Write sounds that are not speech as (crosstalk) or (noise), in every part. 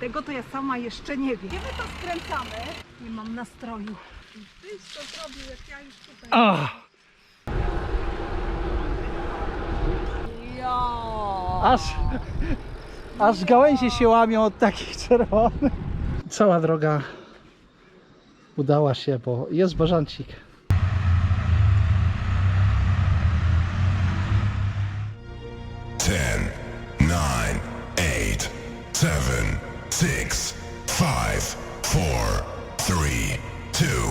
Tego to ja sama jeszcze nie wiem. Gdzie my to skręcamy? Nie mam nastroju. Tyś to zrobił, jak ja już tutaj... O, Ja. aż, aż gałęzie się łamią od takich czerwonych. Cała droga udała się, bo jest bażancik. Four, three, two,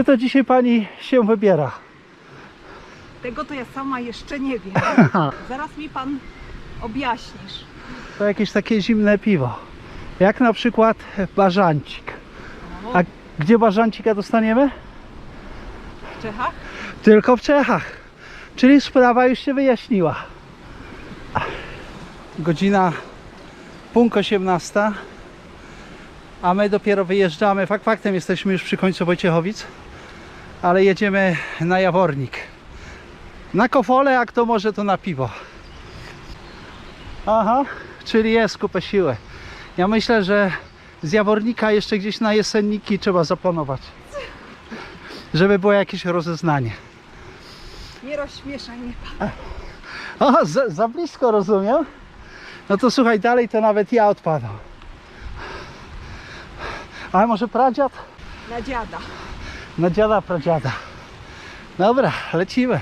Gdzie to dzisiaj pani się wybiera? Tego to ja sama jeszcze nie wiem. (laughs) Zaraz mi pan objaśnisz. To jakieś takie zimne piwo. Jak na przykład bażancik. A gdzie bażancika dostaniemy? W Czechach? Tylko w Czechach. Czyli sprawa już się wyjaśniła. Godzina punkt 18. A my dopiero wyjeżdżamy. Fakt faktem jesteśmy już przy końcu Wojciechowic. Ale jedziemy na Jawornik. Na kofole, jak to może to na piwo. Aha, czyli jest kupę siły. Ja myślę, że z Jawornika jeszcze gdzieś na jesenniki trzeba zaplanować. Żeby było jakieś rozeznanie. Nie rozśmieszaj mnie pan. O, za, za blisko rozumiem. No to słuchaj, dalej to nawet ja odpadam. Ale może pradziad? Na dziada. Na dziada, pradziada. Dobra, lecimy.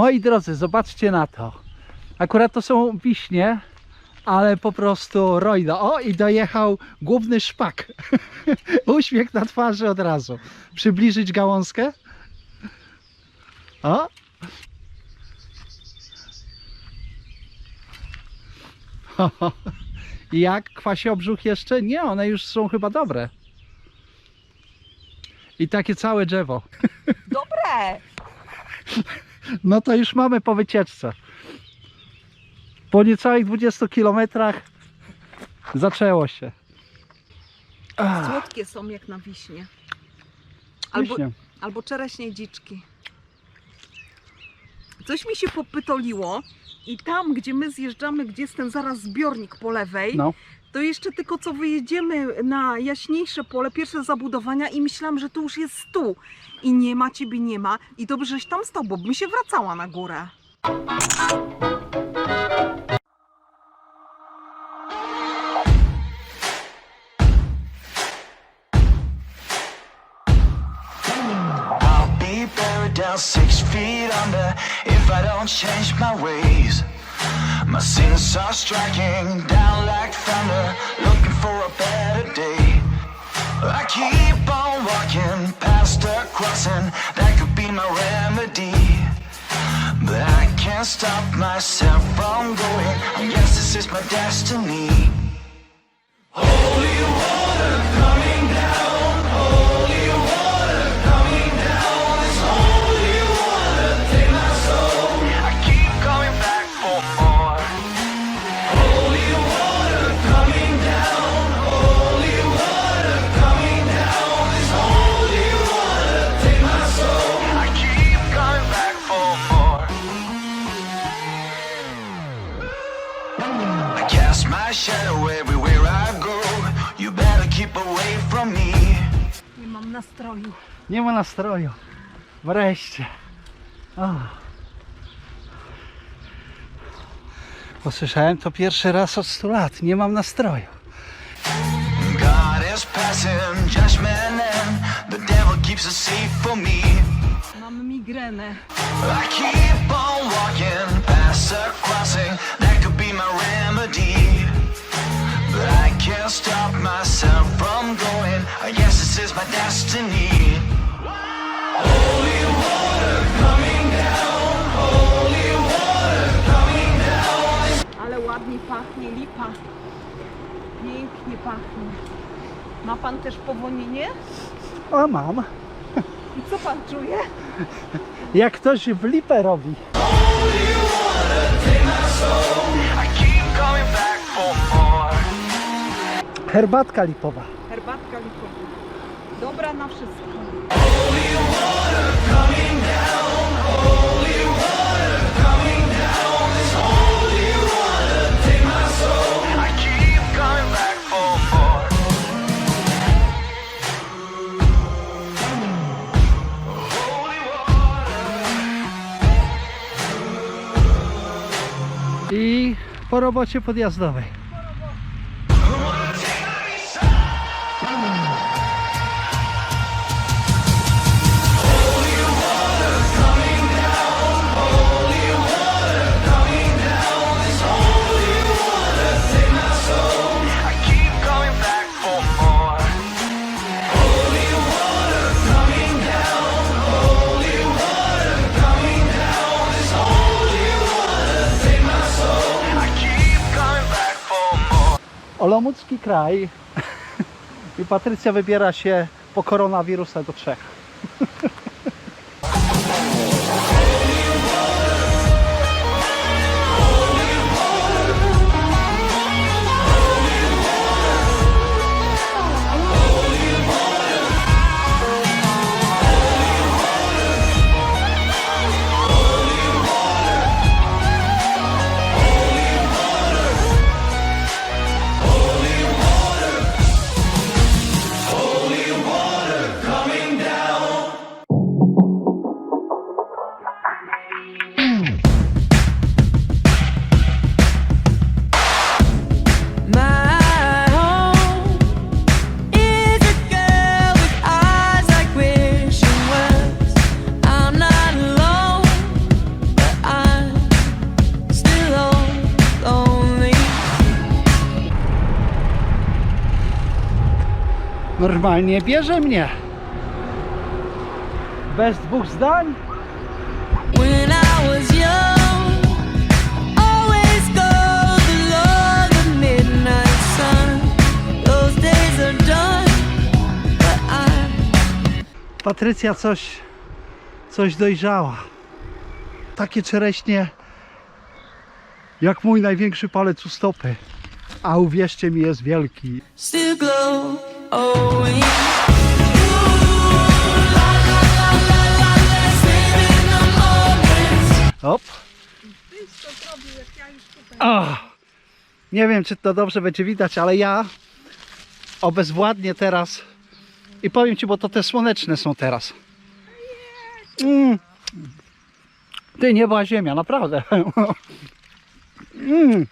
Moi drodzy, zobaczcie na to. Akurat to są wiśnie, ale po prostu rojda. O, i dojechał główny szpak. (laughs) Uśmiech na twarzy od razu. Przybliżyć gałązkę. O. (laughs) Jak kwasiobrzuch jeszcze? Nie, one już są chyba dobre. I takie całe drzewo. (laughs) Dobre! No to już mamy po wycieczce. Po niecałych 20 kilometrach zaczęło się. Ach, Słodkie są jak na wiśnie. Albo, wiśnie. albo czereśnie dziczki. Coś mi się popytoliło i tam, gdzie my zjeżdżamy, gdzie jest ten zaraz zbiornik po lewej, No, to jeszcze tylko co wyjedziemy na jaśniejsze pole, pierwsze zabudowania i myślałam, że tu już jest tu. I nie ma, ciebie nie ma. I dobrze, żeś tam stał, bo bym się wracała na górę. I'll be buried down six feet under if I don't change my ways. My sins are striking down like thunder, looking for a better day. I keep on walking past a crossing that could be my remedy, but I can't stop myself from going. I guess this is my destiny. I shadow everywhere I go. You better keep away from me. Nie mam nastroju. Nie ma nastroju. Wreszcie. O. Posłyszałem to pierwszy raz od 100 lat. Nie mam nastroju. God is passing judgment and the devil keeps it safe for me. Mam migrenę. I keep on walking past a crossing that could be my remedy. But I can't stop myself from going. I guess this is my destiny. Ale ładnie pachnie lipa. Pięknie pachnie. Ma pan też powonienie? O, mam. I co pan czuje? Jak ktoś w lipę robi. I keep Herbatka lipowa. Herbatka lipowa. Dobra na wszystko. I po robocie podjazdowej. More. Olomoucki kraj. (laughs) I Patrycja wybiera się po koronawirusa do Czech. Normalnie bierze mnie. Bez dwóch zdań. Patrycja coś, coś dojrzała. Takie czereśnie jak mój największy palec u stopy. A uwierzcie mi, jest wielki. still glowing. Hop. O, nie wiem, czy to dobrze będzie widać, ale ja obezwładnie teraz i powiem Ci, bo to te słoneczne są teraz. Mm. Ty, nie była ziemia, naprawdę. (laughs) Mm.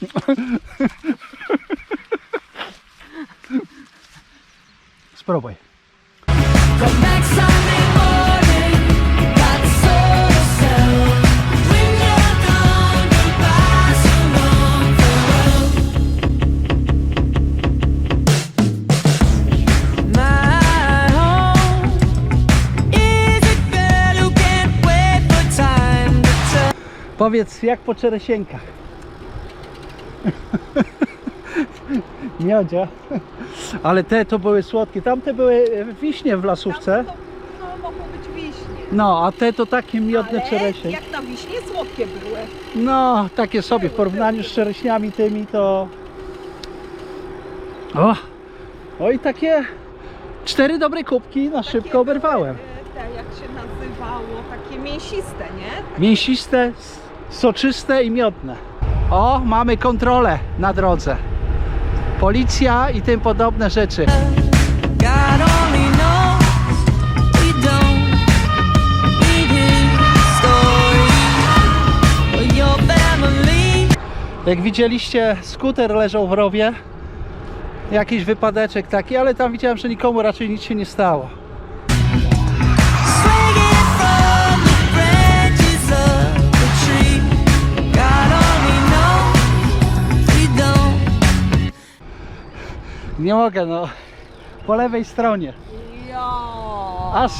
(laughs) Spróbuj. Powiedz, jak po czeresienkach? (laughs) Miodzia. (laughs) Ale te to były słodkie. Tamte były wiśnie w lasówce. Tam to, no, mogło być wiśnie. No, a te to takie miodne Ale czereśnie. jak na wiśnie słodkie były. No, takie sobie w porównaniu z czereśniami tymi to... O! O i takie cztery dobre kubki na szybko oberwałem. Te, jak się nazywało, takie mięsiste, nie? Mięsiste, s- soczyste i miodne. O, mamy kontrolę na drodze. Policja i tym podobne rzeczy. Jak widzieliście, skuter leżał w rowie. Jakiś wypadeczek taki, ale tam widziałem, że nikomu raczej nic się nie stało. Nie mogę, no. Po lewej stronie. Jo. Aż,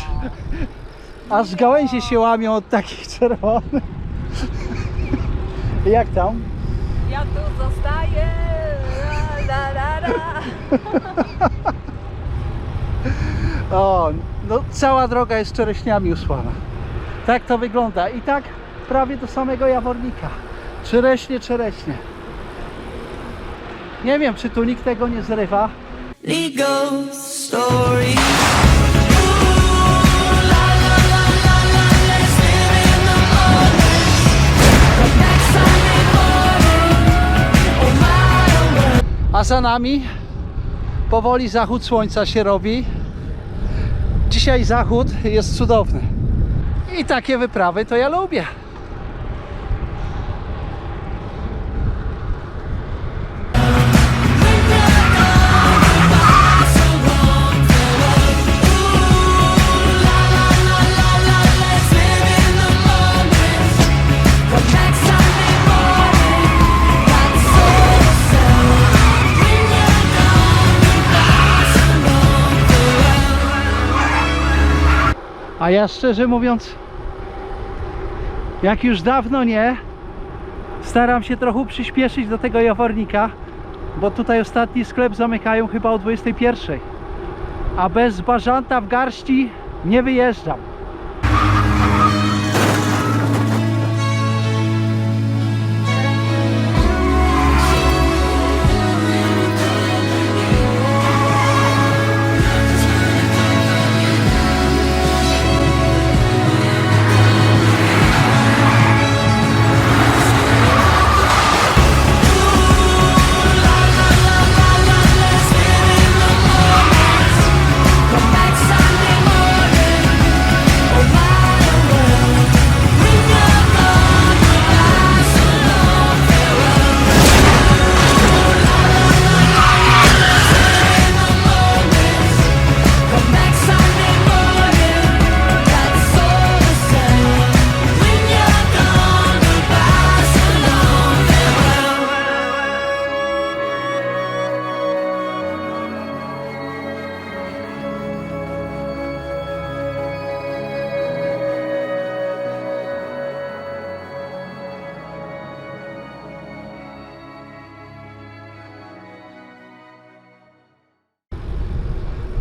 aż gałęzie się łamią od takich czerwonych. Jak tam? Ja tu zostaję. La, la, la, la. O, no cała droga jest czereśniami usłana. Tak to wygląda. I tak prawie do samego Jawornika. Czereśnie, czereśnie. Nie wiem, czy tu nikt tego nie zrywa. A za nami powoli zachód słońca się robi. Dzisiaj zachód jest cudowny. I takie wyprawy to ja lubię. A ja szczerze mówiąc, jak już dawno nie, staram się trochę przyspieszyć do tego Jawornika, bo tutaj ostatni sklep zamykają chyba o 21. A bez bażanta w garści nie wyjeżdżam.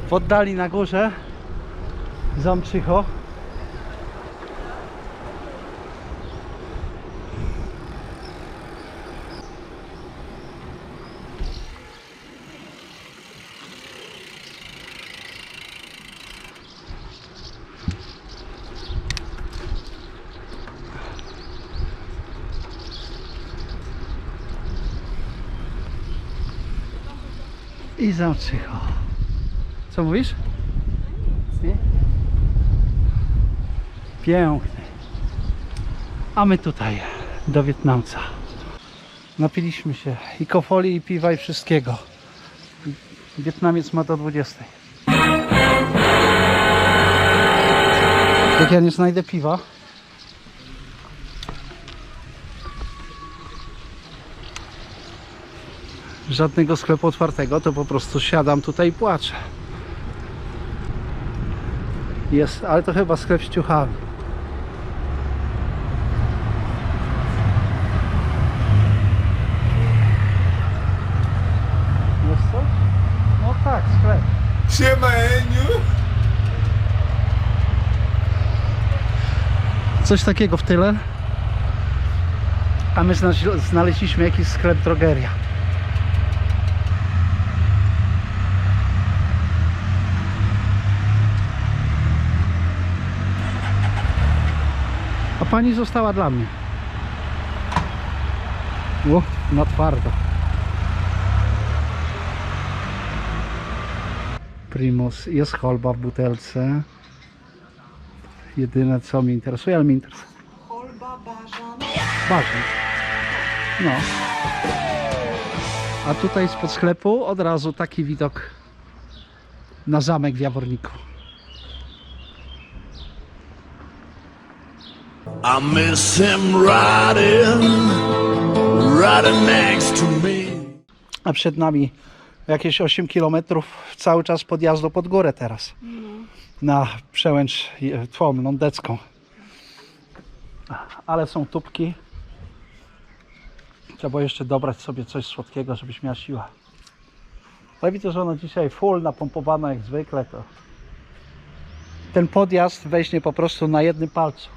W oddali na górze Zamczycho. I Zamczycho. Co mówisz? Nie? Piękny. A my tutaj do Wietnamca. Napiliśmy się i kofoli, i piwa, i wszystkiego. Wietnamiec ma do 20. Jak ja nie znajdę piwa, żadnego sklepu otwartego, to po prostu siadam tutaj i płaczę. Jest, ale to chyba sklep z ciuchami. Jest coś? No tak, sklep. Siema Eniu! Coś takiego w tyle. A my znaleźliśmy jakiś sklep drogeria. Pani została dla mnie. O, na twardo. Primus, jest kolba w butelce. Jedyne co mnie interesuje, ale mnie interesuje. Kolba, bażan. Ważne. No. A tutaj spod sklepu od razu taki widok na zamek w Jaworniku. I miss him riding, riding next to me. A przed nami jakieś 8 km cały czas podjazdu pod górę teraz. Na przełęcz tą lądecką. Ale są tubki. Trzeba jeszcze dobrać sobie coś słodkiego, żebyś miała siłę. Ale widzę, że ono dzisiaj full napompowane jak zwykle. To ten podjazd weźmie po prostu na jednym palcu.